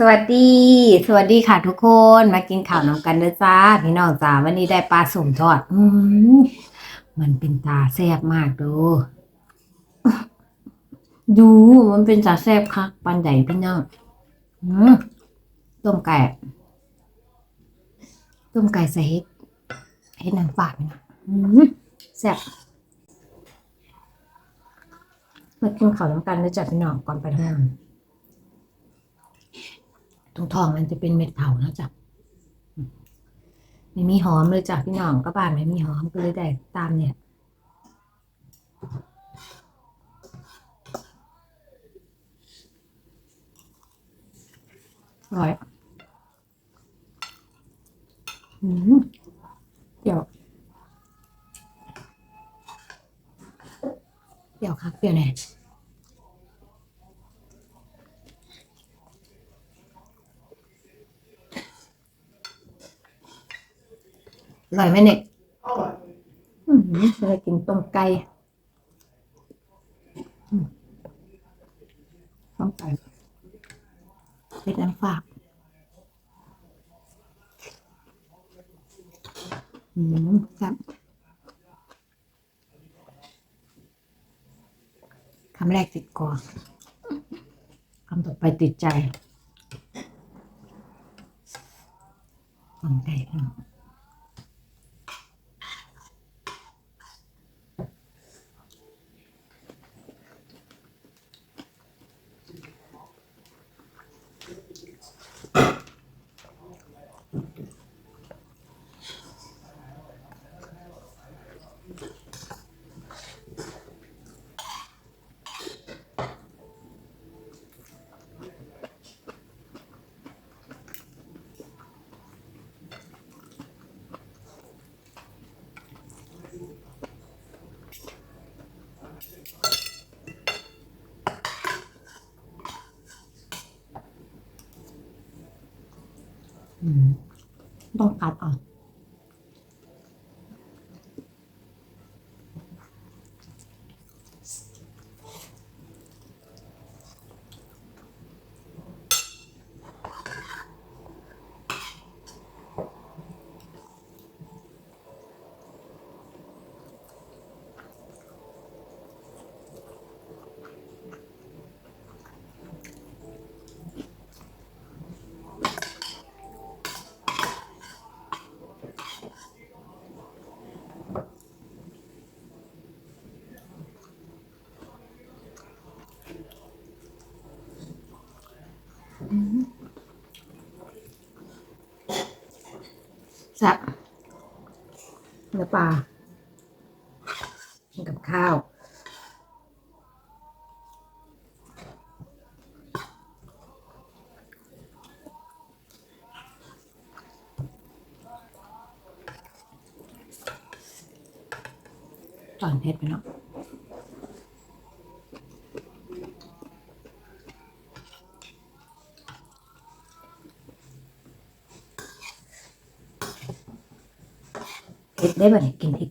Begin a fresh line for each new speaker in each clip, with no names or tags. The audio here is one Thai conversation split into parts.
สวัสดี สวัสดีค่ะทุกคนมากินข้าวน้ำกันเด้อจ้าพี่น้องจ้าวันนี้ได้ปลาสมทอด อืมมันเป็นตาแซ่บมากดูดูมันเป็นตาแซ่บคักปันใหญ่พี่น้องอืมต้มไก่ต้มไก่ใส่เห็ดเห็ดนางฝาดพี่น้องอืมแซ่บมากินข้าวน้ำกันเด้อจ้าพี่น้องก่อนไปทำงาน ตรงทองมันจะเป็นเม็ดเผานะจ๊ะไม่มีหอมเลยจ้ะพี่น้องก็บ้านไม่มีหอมก็เลยได้ตามเนี่ยอร่อยอืมเปรี้ยวเปรี้ยวครับเปรี้ยวแน่ อร่อยไหมเนี่ยอืมจะได้กินต้มไก่ต้มไก่เป็นน้ำฝากอืมครับคำแรกติดคอคำต่อไปติดใจต้มไก่ อืมอืมต้องกัดเอะ แซ่บเนื้อปลากินกับข้าว ตอนเผ็ดไปเนาะ เผ็ดได้บ่เนี่ยกินพริก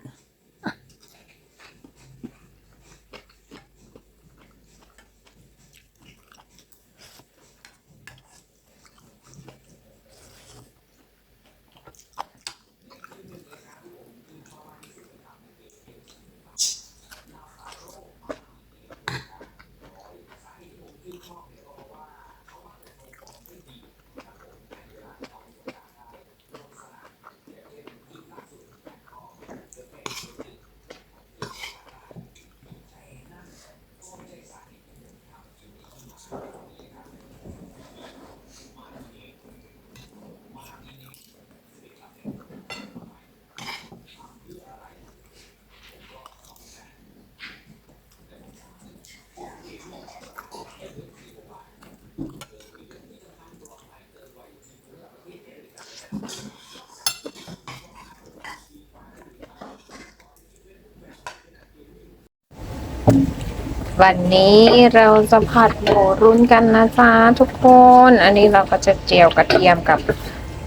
วันนี้เราจะผัดหมูรุ้นกันนะจ๊ะทุกคน อันนี้เราก็จะเจียวกระเทียมกับ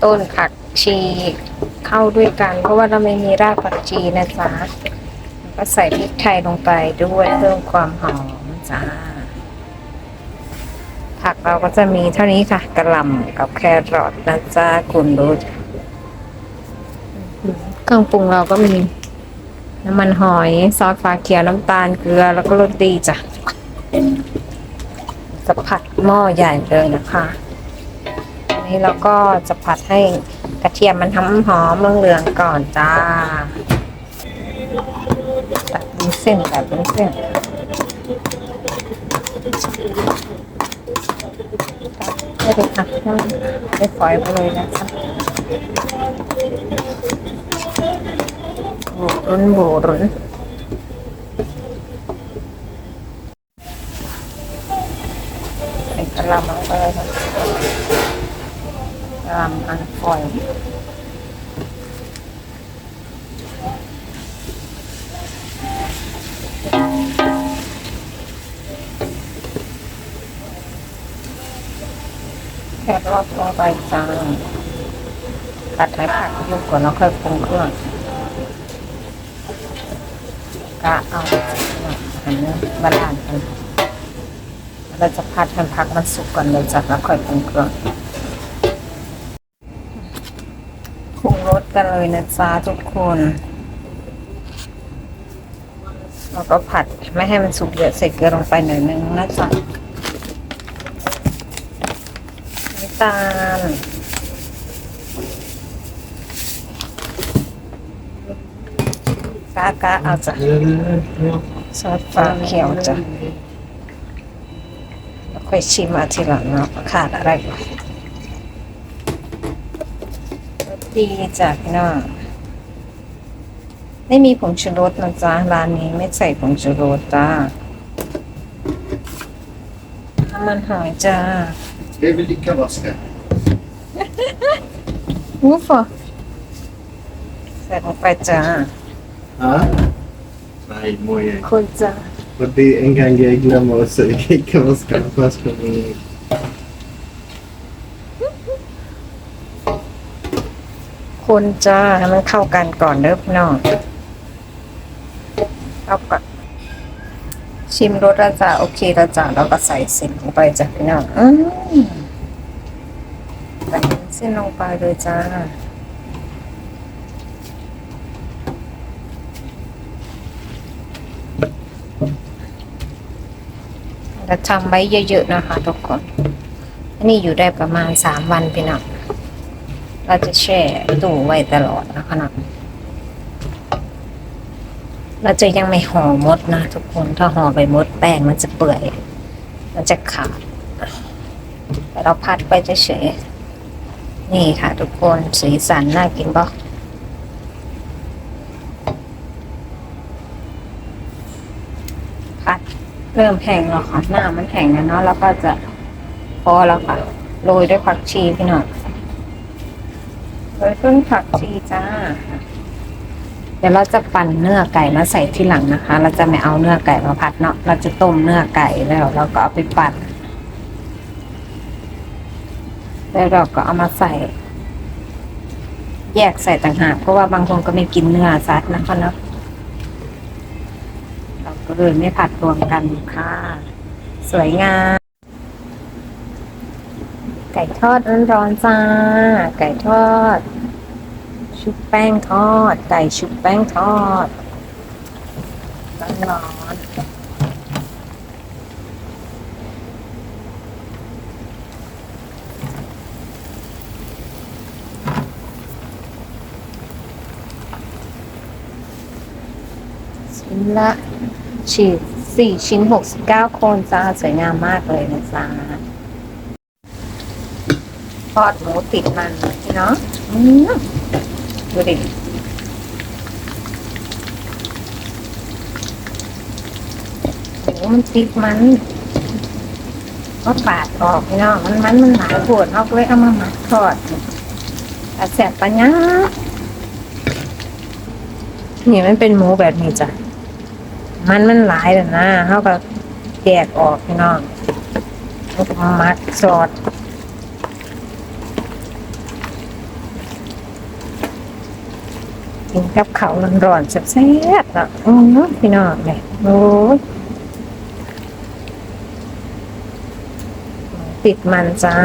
ต้นผักชีเข้าด้วยกัน เพราะว่าเราไม่มีรากผักชีนะจ๊ะก็ใส่พริกไทยลงไปด้วยเพิ่มความหอมจ้า ผักเราก็จะมีเท่านี้ค่ะกระหล่ำกับแครอทนะจ๊ะคุณดูเครื่องปรุงเราก็มี น้ำมันหอย ซอสฟ้าเขียวน้ำตาลเกลือแล้วก็รสดีจ้ะจะผัดหม้อใหญ่เลยนะคะอันนี้เราก็จะผัดให้กระเทียมมันหอมหอมเหลืองๆก่อนจ้าตัดเป็นเส้นแบบเป็นเส้นไม่ได้ค่ะไม่ฝอยไปเลยนะคะ โบรุนโบรุนใส่กระหลำลงไปเลยค่ะกระหลำอันฝอยแค่รอบลงไปจ้าตัดให้ผักยุบก่อนแล้วค่อยปรุงเครื่อง กะเอาอันนี้บาลานกันเราจะผัดให้ผักมันสุกก่อนเลยจ้ะแล้วค่อยปรุงเครื่องปรุงรสกันเลยนะจ๊ะทุกคนแล้วก็ผัดไม่ให้มันสุกเยอะใส่เกลือลงไปหน่อยนึงนะจ๊ะน้ำตาล กากาเอาจ้ะซอสฟ้าเขียวจ้ะแล้วค่อยชิมเอาทีหลังเนาะขาดอะไรบ้างรสดีจ้ะพี่น้องไม่มีผงชูรสนะจ๊ะร้านนี้ไม่ใส่ผงชูรสจ้าน้ำมันหอยจ้า
Det är väl lika vaska.
วูฟอะใส่ลงไปจ้า
Ja. Nej, moje.
คนจ้า
Och det en gång jag glömmer att säga lika vaska fast på min...
คนจ้าให้มันเข้ากันก่อนเด้อพี่น้องเข้าก่อนชิมรสแล้วจ้าโอเคแล้วจ้าเราก็ใส่เส้นลงไปจ้ะพี่น้องอืมใส่เส้นลงไปเลยจ้า เราทำไว้เยอะๆนะคะทุกคนนนี้อยู่ได้ประมาณสามวันพี่น้องเราจะแช่ตู้ไว้ตลอดนะคะนะเราจะยังไม่ห่อมดนะทุกคนถ้าห่อไปมดแป้งมันจะเปื่อย มันจะขาดแต่เราพัดไปเฉยๆนี่ค่ะทุกคนสีสันน่ากินปะพัด เริ่มแห้งแล้วค่ะ หน้ามันแห้งแล้วเนาะแล้วก็จะพอแล้วค่ะโรยด้วยผักชีพี่หน่อยโรยต้นผักชีจ้า เดี๋ยวเราจะปั่นเนื้อไก่มาใส่ที่หลังนะคะ เราจะไม่เอาเนื้อไก่มาผัดเนาะเราจะต้มเนื้อไก่แล้วเราก็เอาไปปั่นแล้วเราก็เอามาใส่ แยกใส่ต่างหากเพราะว่าบางคนก็ไม่กินเนื้อสัตว์นะคะเนาะ เราก็เลยไม่ผัดรวมกันค่ะ สวยงาม ไก่ทอดร้อนๆจ้า ไก่ทอด ชุบแป้งทอด ไก่ชุบแป้งทอด ร้อนๆชิ้นละ ฉีดสี่ชิ้นหกสิบเก้าคนจ้าสวยงามมากเลยนะจ้าทอดหมูติดมันเนาะดูดิโอ้มันติดมันก็ปาดออกเนาะมันมันมันหลายปวดเอาเลยเอามาหมักทอดแต่แสบปัญญานี่มันเป็นหมูแบบนี้จ้ะ มันมันหลายแล้วนะเขาก็แยกออกพี่น้องมักซอสกินกับข้าวร้อนๆแซ่บๆอะอือพี่น้องเนี่ยโอ้ยติดมันจ้า